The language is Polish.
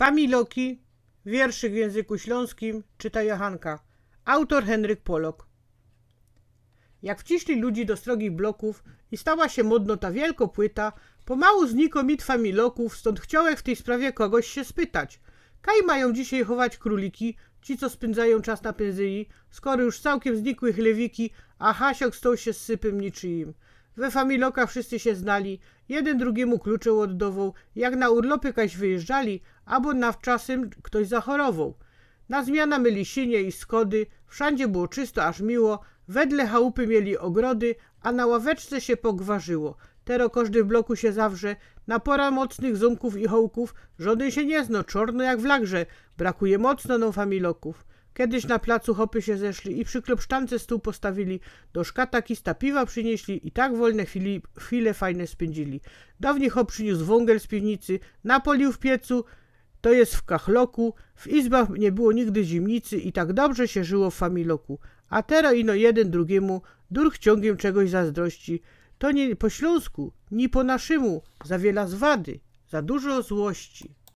Familoki, wierszyk w języku śląskim, czyta Jachanka. Autor Henryk Polok. Jak wciśli ludzi do strogich bloków i stała się modno ta wielko płyta, pomału znikło mit familoków, stąd chciałek w tej sprawie kogoś się spytać. Kaj mają dzisiaj chować króliki, ci co spędzają czas na penzyi, skoro już całkiem znikły chlewiki, a Hasiok stał się z sypem niczyim. We familokach wszyscy się znali, jeden drugiemu klucze oddawał, jak na urlopy kaś wyjeżdżali, albo na wczasem ktoś zachorował. Na zmiana myli sinie i skody, wszędzie było czysto aż miło, wedle chałupy mieli ogrody, a na ławeczce się pogwarzyło. Tero każdy w bloku się zawrze, na pora mocnych ząbków i hołków, żaden się nie zno, czorno jak w lagrze, brakuje mocno no familoków. Kiedyś na placu hopy się zeszli i przy klopsztance stół postawili, do szkata kista piwa przynieśli i tak wolne chwili, chwile fajne spędzili. Dawniej hop przyniósł wągel z piwnicy, napolił w piecu, to jest w kachloku, w izbach nie było nigdy zimnicy i tak dobrze się żyło w familoku. A teraz ino jeden drugiemu durch ciągiem czegoś zazdrości. To nie po śląsku, ni po naszemu, za wiele zwady, za dużo złości.